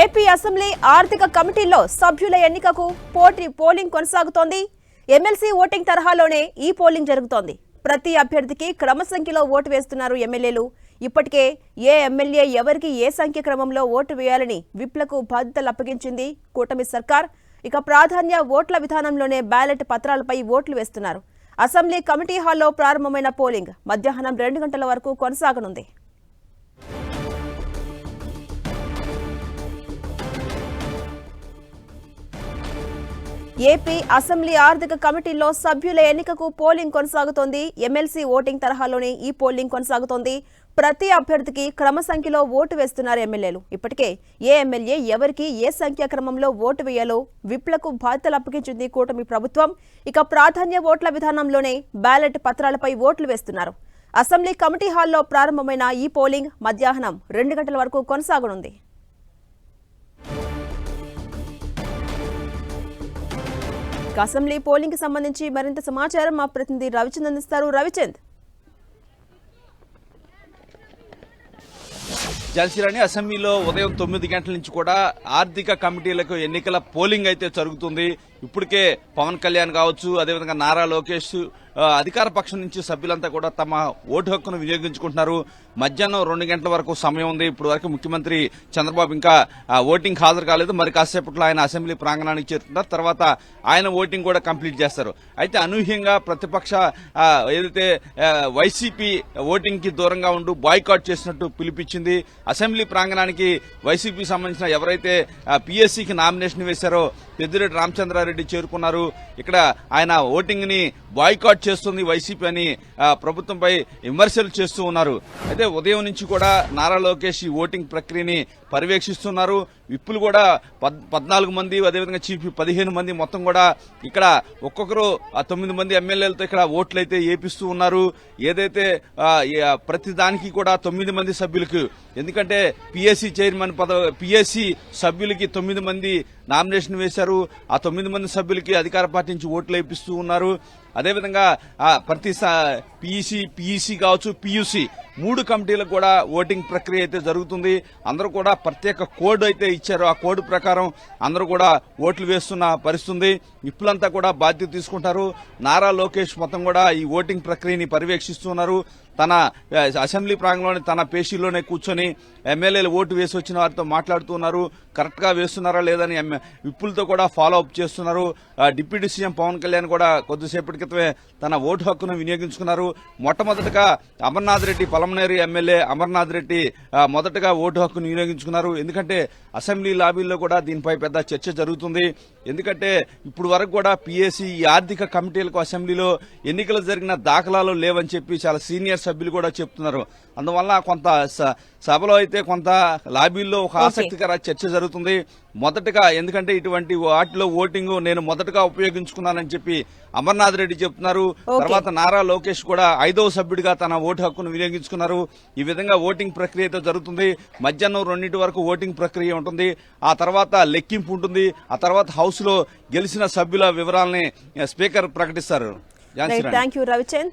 AP assembly ఆర్థిక కమిటీలో సభ్యుల ఎన్నికకు పోటీ పోలింగ్ కొనసాగుతోంది. ఎమ్మెల్సీ ఓటింగ్ తరహాలోనే ఈ పోలింగ్ జరుగుతోంది. ప్రతి అభ్యర్థికి క్రమ సంఖ్యలో ఓటు వేస్తున్నారు ఎమ్మెల్యేలు. ఇప్పటికే ఏ ఎమ్మెల్యే ఎవరికి ఏ సంఖ్య క్రమంలో ఓటు వేయాలని విప్లకు బాధ్యతలు అప్పగించింది కూటమి సర్కార్. ఇక ప్రాధాన్య ఓట్ల విధానంలోనే బ్యాలెట్ పత్రాలపై ఓట్లు వేస్తున్నారు. అసెంబ్లీ కమిటీ హాల్లో ప్రారంభమైన పోలింగ్ మధ్యాహ్నం రెండు గంటల వరకు కొనసాగనుంది. ఏపీ అసెంబ్లీ ఆర్థిక కమిటీలో సభ్యుల ఎన్నికకు పోలింగ్ కొనసాగుతోంది. ఎమ్మెల్సీ ఓటింగ్ తరహాలోనే ఈ పోలింగ్ కొనసాగుతోంది. ప్రతి అభ్యర్థికి క్రమ సంఖ్యలో ఓటు వేస్తున్నారు ఎమ్మెల్యేలు. ఇప్పటికే ఏ ఎమ్మెల్యే ఎవరికి ఏ సంఖ్యా క్రమంలో ఓటు వేయాలో విప్లకు బాధ్యతలు అప్పగించింది కూటమి ప్రభుత్వం. ఇక ప్రాధాన్య ఓట్ల విధానంలోనే బ్యాలెట్ పత్రాలపై ఓట్లు వేస్తున్నారు. అసెంబ్లీ కమిటీ హాల్లో ప్రారంభమైన ఈ పోలింగ్ మధ్యాహ్నం రెండు గంటల వరకు కొనసాగనుంది. అసెంబ్లీ పోలింగ్కి సంబంధించి మరింత సమాచారం మా ప్రతినిధి రవిచంద్ అందిస్తారు. రవిచంద్. జలశీలని అసెంబ్లీలో ఉదయం తొమ్మిది గంటల నుంచి కూడా ఆర్థిక కమిటీలకు ఎన్నికల పోలింగ్ అయితే జరుగుతుంది. ఇప్పటికే పవన్ కళ్యాణ్ కావచ్చు అదేవిధంగా నారా లోకేష్ అధికార పక్షం నుంచి సభ్యులంతా కూడా తమ ఓటు హక్కును వినియోగించుకుంటున్నారు. మధ్యాహ్నం రెండు గంటల వరకు సమయం ఉంది. ఇప్పుడు వరకు ముఖ్యమంత్రి చంద్రబాబు ఇంకా ఓటింగ్ హాజరు కాలేదు. మరి కాసేపట్లో ఆయన అసెంబ్లీ ప్రాంగణానికి చేరుతున్నారు తర్వాత ఆయన ఓటింగ్ కూడా కంప్లీట్ చేస్తారు. అయితే అనూహ్యంగా ప్రతిపక్ష ఏదైతే వైసీపీ ఓటింగ్కి దూరంగా ఉండు బాయ్కాట్ చేసినట్టు పిలిపించింది అసెంబ్లీ ప్రాంగణానికి వైసీపీ సంబంధించిన ఎవరైతే పిఎస్సికి నామినేషన్ వేశారో పెద్దిరెడ్డి రామచంద్రారెడ్డి చేరుకున్నారు. ఇక్కడ ఆయన ఓటింగ్ని బాయ్కాట్ చేస్తుంది వైసీపీ అని ప్రభుత్వంపై విమర్శలు చేస్తూ ఉన్నారు. అయితే ఉదయం నుంచి కూడా నారా లోకేష్ ఈ ఓటింగ్ ప్రక్రియని పర్యవేక్షిస్తున్నారు. విప్పులు కూడా పద్- పద్నాలుగు మంది అదేవిధంగా చీఫ్ పదిహేను మంది మొత్తం కూడా ఇక్కడ ఒక్కొక్కరు ఆ తొమ్మిది మంది ఎమ్మెల్యేలతో ఇక్కడ ఓట్లు అయితే ఏపిస్తూ ఉన్నారు. ఏదైతే ప్రతి దానికి కూడా తొమ్మిది మంది సభ్యులకు ఎందుకంటే పిఎస్సి చైర్మన్ పద పిఎస్సి సభ్యులకి తొమ్మిది మంది నామినేషన్ వేశారు. ఆ తొమ్మిది మంది సభ్యులకి అధికార పార్టీ నుంచి ఓట్లు వేపిస్తూ ఉన్నారు. అదేవిధంగా ప్రతి పిఈసి పిఈసి కావచ్చు పియూసీ మూడు కమిటీలకు కూడా ఓటింగ్ ప్రక్రియ అయితే జరుగుతుంది. అందరూ కూడా ప్రత్యేక కోడ్ అయితే ఇచ్చారు. ఆ కోడ్ ప్రకారం అందరూ కూడా ఓట్లు వేస్తున్న పరిస్థితి ఉంది విప్పులంతా కూడా బాధ్యత తీసుకుంటారు. నారా లోకేష్ మొత్తం కూడా ఈ ఓటింగ్ ప్రక్రియని పర్యవేక్షిస్తున్నారు తన అసెంబ్లీ ప్రాంగంలోనే తన పేషీలోనే కూర్చొని ఎమ్మెల్యేలు ఓటు వేసి వచ్చిన వారితో మాట్లాడుతున్నారు కరెక్ట్గా వేస్తున్నారా లేదని విప్పులతో కూడా ఫాలో అప్ చేస్తున్నారు డిప్యూటీ సీఎం పవన్ కళ్యాణ్ కూడా కొద్దిసేపటి క్రితమే తన ఓటు హక్కును వినియోగించుకున్నారు. మొట్టమొదటిగా అమర్నాథ్ రెడ్డి పలమనేరు ఎమ్మెల్యే అమర్నాథ్ రెడ్డి మొదటగా ఓటు హక్కును వినియోగించుకున్నారు. ఎందుకంటే అసెంబ్లీ లాబీల్లో కూడా దీనిపై పెద్ద చర్చ జరుగుతుంది. ఎందుకంటే ఇప్పుడు వరకు కూడా పిఎస్సి ఈ ఆర్థిక కమిటీలకు అసెంబ్లీలో ఎన్నికలు జరిగిన దాఖలాలు లేవని చెప్పి చాలా సీనియర్ సభ్యులు కూడా చెప్తున్నారు. అందువల్ల కొంత సభలో అయితే కొంత లాబీల్లో ఒక ఆసక్తికర చర్చ జరుగుతుంది. మొదటగా ఎందుకంటే ఇటువంటి వాటిలో ఓటింగ్ నేను మొదటగా ఉపయోగించుకున్నానని చెప్పి అమర్నాథ్ రెడ్డి చెప్తున్నారు. తర్వాత నారా లోకేష్ కూడా ఐదవ సభ్యుడిగా తన ఓటు హక్కును వినియోగించుకున్నారు. ఈ విధంగా ఓటింగ్ ప్రక్రియ అయితే జరుగుతుంది. మధ్యాహ్నం రెండింటి వరకు ఓటింగ్ ప్రక్రియ ఉంటుంది. ఆ తర్వాత లెక్కింపు ఉంటుంది. ఆ తర్వాత హౌస్లో గెలిచిన సభ్యుల వివరాలని స్పీకర్ ప్రకటిస్తారు. Thank you Ravichand